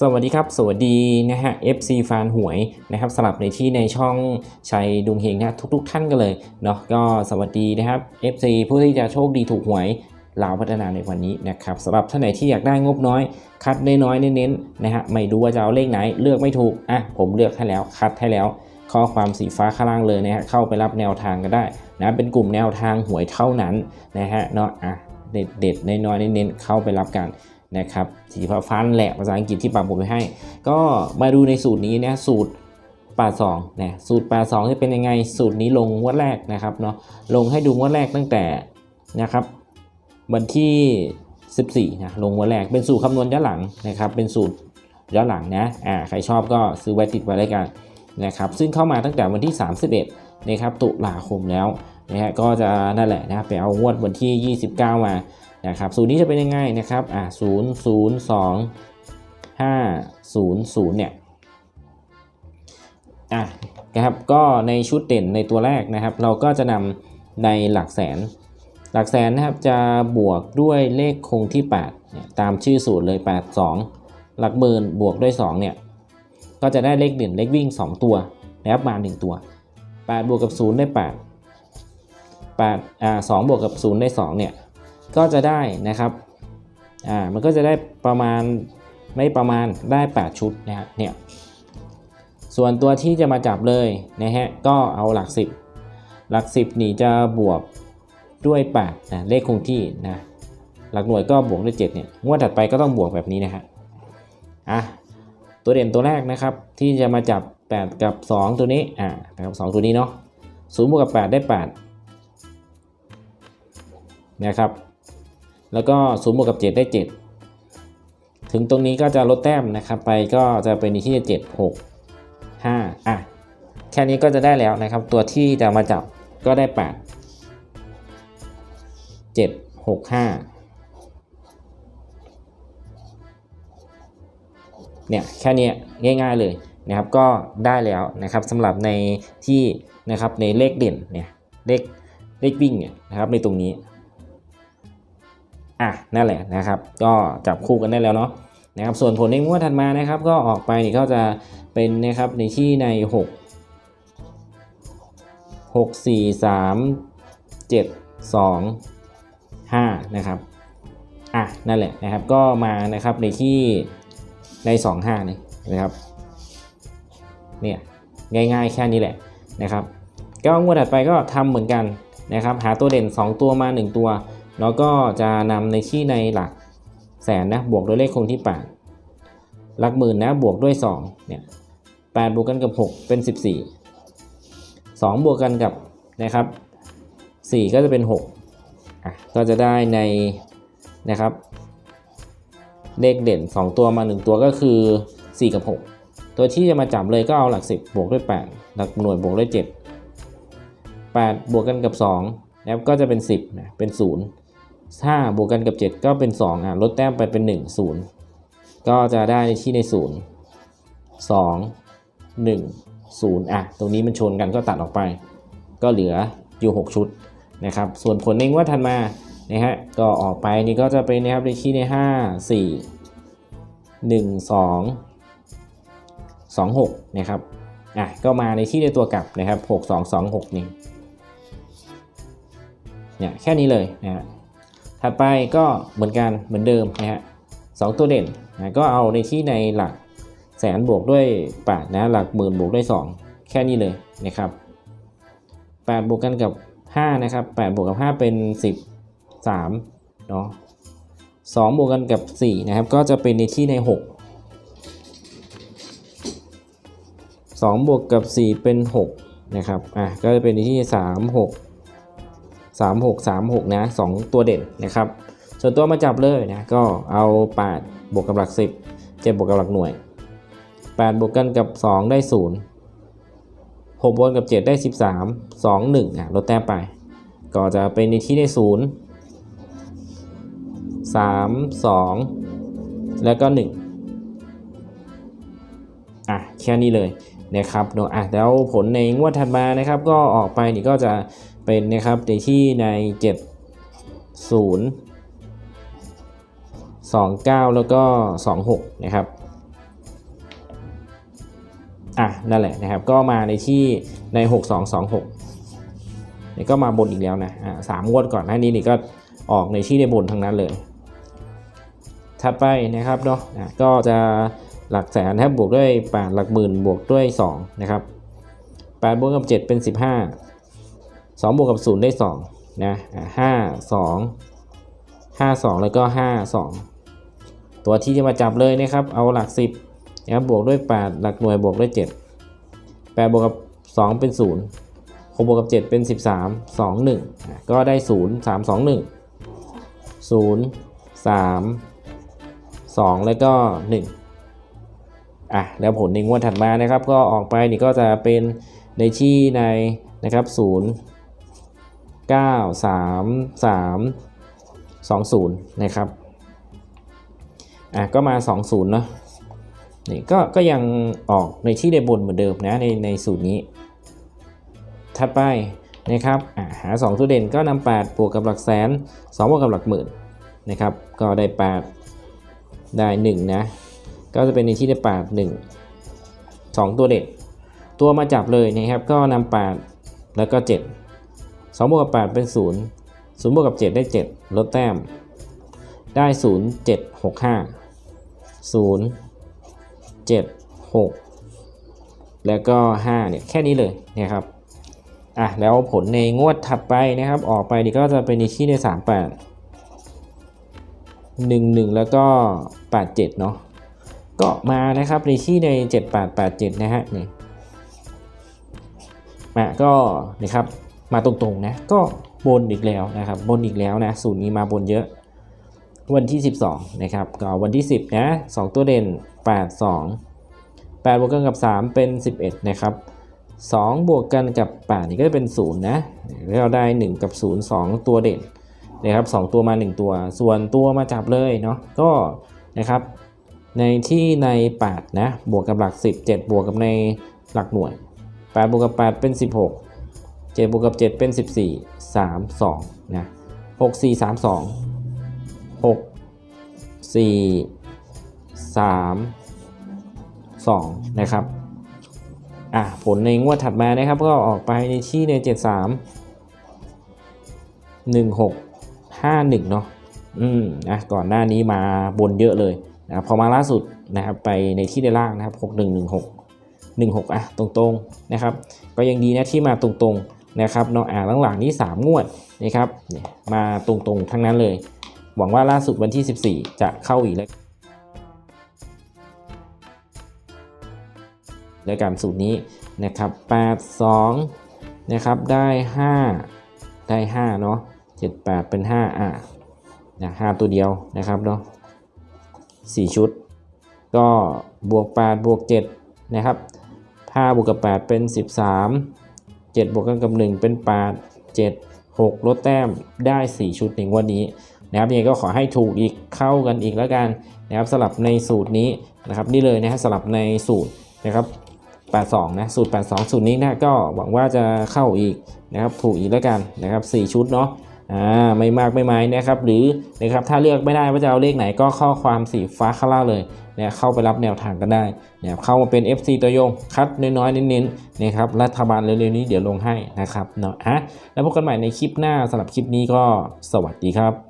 สวัสดีครับ สวัสดีนะฮะ FC แฟนหวยนะครับสลับในที่ในช่องชัยดุงเฮงนะทุก ๆ ท่านกันเลยเนาะก็สวัสดีนะครับ FC ผู้ที่จะโชคดีถูกหวยลาวพัฒนาในวันนี้นะครับสำหรับท่านไหนที่อยากได้งบน้อย คัดได้น้อยเน้นๆนะฮะไม่รู้ว่าจะเอาเลขไหนเลือกไม่ถูกอะผมเลือกให้แล้วคัดให้แล้ว ข้อความสีฟ้าข้างล่างเลยนะฮะเข้าไปรับแนวทางกันได้นะเป็นกลุ่มแนวทางหวยเท่านั้นนะฮะเนาะอะเด็ดเด็ดๆน้อยๆเน้นๆเข้าไปรับกัน นะครับสีฟ้าฟ้าแหละภาษาอังกฤษที่ปักผมไปให้ ก็มาดูในสูตรนี้นะสูตร82นะสูตร82จะเป็นยังไงสูตรนี้ลงงวดแรกนะครับเนาะลงให้ดูงวดแรกตั้งแต่นะครับ วันที่ 14นะลงงวดแรกเป็นสูตรคำนวณย้อนหลังนะครับ เป็นสูตรย้อนหลังนะอ่าใครชอบก็ซื้อไว้ติดไว้ได้กันนะครับซึ่งเข้ามาตั้งแต่วันที่ 31นะครับตุลาคมแล้วนะฮะก็จะนั่นแหละนะไปเอางวดวันที่ 29 มา นะครับสูตรนี้จะเป็นยังไงนะครับอ่าศูนย์ศูนย์สองห้าศูนย์ศูนย์เนี่ยอะนะครับก็ในชุดเด่นในตัวแรกนะครับ เราก็จะนำในหลักแสน หลักแสนนะครับจะบวกด้วยเลขคงที่8เนี่ยตามชื่อสูตรเลย 8 2 หลักหมื่นบวกด้วย2เนี่ยก็จะได้เลขเด่นเลขวิ่ง 2 ตัวนะครับมา 1 ตัว 8 บวกกับ 0 ได้ 8 8อ่า2บวกกับ 0 ได้ 2 เนี่ย ก็จะได้นะครับอ่ามันก็จะได้ประมาณไม่ประมาณได้ 8 ชุดนะฮะเนี่ยส่วนตัวที่จะมาจับเลยนะฮะก็เอาหลัก 10 หลัก 10 นี่จะบวกด้วย8นะเลขคงที่นะหลักหน่วยก็บวกด้วย7เนี่ยงวดถัดไปก็ต้องบวกแบบนี้นะฮะอะตัวเด่นตัวแรกนะครับที่จะมาจับ 8 กับ 2 ตัวนี้อ่า8กับ 2 ตัวนี้เนาะ0บวกกับ 8 ได้8นะครับ แล้วก็0บวกกับ 7 ได้ 7 ถึงตรงนี้ก็จะลดแต้มนะครับไปก็จะเป็นที่7 6 5อะแค่นี้ก็จะได้แล้วนะครับ ตัวที่จะมาจับก็ได้ 8 7 6 5 เนี่ยแค่นี้ง่ายๆเลยนะครับก็ได้แล้วนะครับสำหรับในที่นะครับในเลขเด่นเนี่ยเลขเลขวิ่งเนี่ยนะครับในตรงนี้ อะนั่นแหละนะครับ ก็จับคู่กันได้แล้วเนาะนะครับส่วนผลในงวดถัดมานะครับ ก็ออกไปนี่ก็จะเป็นนะครับในที่ใน 6 6 4 3 7 2 5นะครับอะนั่นแหละนะครับก็มานะครับในที่ใน 2 5นี่นะครับเนี่ยง่ายๆแค่นี้แหละนะครับก็งวดถัดไปก็ทำเหมือนกันนะครับ หาตัวเด่น 2 ตัวมา 1 ตัว แล้วก็จะนำในที่ในหลักแสนนะบวกด้วยเลขคงที่ 8 หลักหมื่นนะบวกด้วย2เนี่ย8บวกกันกับ 6 เป็น 14 2 บวกกันกับนะครับ 4 ก็จะเป็น6อะก็จะได้ในนะครับ เลขเด่น 2 ตัวมา 1 ตัวก็คือ 4 กับ 6 ตัวที่จะมาจับเลยก็เอาหลัก 10 บวกด้วย 8 หลักหน่วยบวกด้วย 7 8 บวกกันกับ2นะครับก็จะเป็น 10นะเป็น 0 5 บวกกันกับ 7 ก็เป็น 2อะลดแต้มไปเป็น 1 0 ก็จะได้ในที่ใน 0 2 1 0อะตรงนี้มันชนกันก็ตัดออกไป ก็เหลืออยู่ 6 ชุดนะครับส่วนผลในงวดถัดมานะฮะก็ออกไปนี่ก็จะเป็นนะครับในที่ใน 5 4 1 2 2 6นะครับอะก็มาในที่ในตัวกลับนะครับ 6 2 2 6นี่เนี่ยแค่นี้เลยนะฮะ ถัดไปก็เหมือนกันเหมือนเดิมนะฮะสองตัวเด่นนะก็เอาในที่ในหลักแสนบวกด้วย8นะหลักหมื่นบวกด้วย 2 แค่นี้เลยนะครับ8บวกกันกับ 5 นะครับ8บวกกับ 5 เป็น 13เนาะ2บวกกันกับ 4 นะครับ ก็จะเป็นในที่ใน 6 2 บวกกับ 4 เป็น 6 นะครับ อะ ก็จะเป็นในที่ 3 6 3 6 3 6 นะ 2 ตัวเด่นนะครับ ส่วนตัวมาจับเลยนะ ก็เอา 8 บวกกับหลัก 10 7บวกกับหลักหน่วย 8 บวกกันกับ 2 ได้ 0 6 บวกกับ 7 ได้ 13 2 1อะลดแต้มไป ก็จะเป็นในที่ได้ 0 3 2 แล้วก็ 1 อะ แค่นี้เลยนะครับเนอะอะแล้วผลในงวดถัดมานะครับ ก็ออกไปนี่ก็จะ เป็นนะครับในที่ใน 7 0 29 แล้วก็ 26 นะครับอะนั่นแหละนะครับก็มาในที่ใน 6226นี่ก็มาบนอีกแล้วนะอะสามงวดก่อนหน้านี้นี่ก็ออกในที่ในบนทั้งนั้นเลยถัดไปนะครับเนาะะก็จะหลักแสนนะครับบวกด้วย8หลักหมื่นบวกด้วย2นะครับ8บวกกับ 7 เป็น 15 2บวกกับ0ได้2นะอะ5 2 5 2แล้วก็5 2ตัวที่จะมาจับเลยนะครับ เอาหลัก 10นะครับบวกด้วย 8 หลักหน่วยบวกด้วย 7 8บวกกับ 2 เป็น0 6บวกกับ 7 เป็น 13 2 1อะก็ได้ 0 3 2 1 0 3 2 แล้วก็ 1 อะ แล้วผลในงวดถัดมานะครับ ก็ออกไปนี่ก็จะเป็นในที่ในนะครับ 0 9 3 3 2 0 นะครับอะก็มา 2 0 เนาะนี่ก็ก็ยังออกในที่ได้บนเหมือนเดิมนะในในสูตรนี้ ถัดไปนะครับอะหา 2 ตัวเด่นก็นำ8บวกกับหลักแสน 2 บวกกับหลักหมื่นนะครับ ก็ได้ 8 ได้ 1 นะ ก็จะเป็นในที่ได้ 8 1 2 ตัวเด่นตัวมาจับเลยนะครับ ก็นำ8แล้วก็ 7 2บวกกับ8เป็น 0 0บวกกับ 7 ได้ 7 ลดแต้ม ได้ 0 7 6 5 0 7 6 แล้วก็ 5 เนี่ย แค่นี้เลยนะครับอะแล้วผลในงวดถัดไปนะครับ ออกไปนี่ก็จะเป็นในที่ใน 3 8 1 1 แล้วก็ 8 7 เนาะก็มานะครับในที่ใน 7887 นะฮะนี่มาก็นะครับ มาตรงๆนะก็บนอีกแล้วนะครับบนอีกแล้วนะสูตรนี้มาบนเยอะ วันที่ 12นะครับก็วันที่ 10นะ2ตัวเด่น 8 2 8บวกกันกับ 3 เป็น 11นะครับ2บวกกันกับ8นี่ก็จะเป็น0นะแล้วเราได้ 1 กับ 0 2 ตัวเด่นนะครับ2ตัวมา 1 ตัว ส่วนตัวมาจับเลยเนาะก็นะครับในที่ใน8นะบวกกับหลัก 10 7 บวกกับในหลักหน่วย8บวกกับ 8 เป็น 16 7บวกกับ 7 เป็น 14 3 2นะ6 4 3 2 6 4 3 2นะครับอะผลในงวดถัดมานะครับ ก็ออกไปในที่ใน 73 16 51 เนาะอืมนะก่อนหน้านี้มาบนเยอะเลยนะครับพอมาล่าสุดนะครับไปในที่ในล่างนะครับ 6116 16 อะ ตรงๆนะครับ ก็ยังดีนะที่มาตรงๆ นะครับเนาะอ่าหลังๆนี้ 3 งวดนะครับมาตรงๆทั้งนั้นเลย หวังว่าล่าสุดวันที่ 14 จะเข้าอีกแล้วด้วยการสูตรนี้นะครับ82นะครับได้ 5 ได้5เนาะ78 เป็น 5 อะนะ5ตัวเดียวนะครับเนาะ4ชุด ก็บวก 8 บวก 7 นะครับ5บวกกับ 8 เป็น 13 7 บวกกันกับ 1 เป็น 8 7 6 ลดแต้มได้ 4 ชุดในงวันนี้นะครับยังไงก็ขอให้ถูกอีกเข้ากันอีกแล้วกันนะครับสลับในสูตรนี้นะครับนี่เลยนะฮะสลับในสูตรนะครับ 82 นะสูตร 82 สูตรนี้นะก็หวังว่าจะเข้าอีกนะครับถูกอีกแล้วกันนะครับ 4 ชุดเนาะ อ่าไม่มากไม่ไม้นะครับหรือนะครับถ้าเลือกไม่ได้ว่าจะเอาเลขไหนก็ข้อความสีฟ้าข้างล่างเลยนะเข้าไปรับแนวทางกันได้นะเข้ามาเป็น FC ตัวยง คัดน้อยๆเน้นๆนะครับรัฐบาลเร็วๆนี้เดี๋ยวลงให้นะครับเนาะฮะแล้วพบกันใหม่ในคลิปหน้าสำหรับคลิปนี้ก็สวัสดีครับ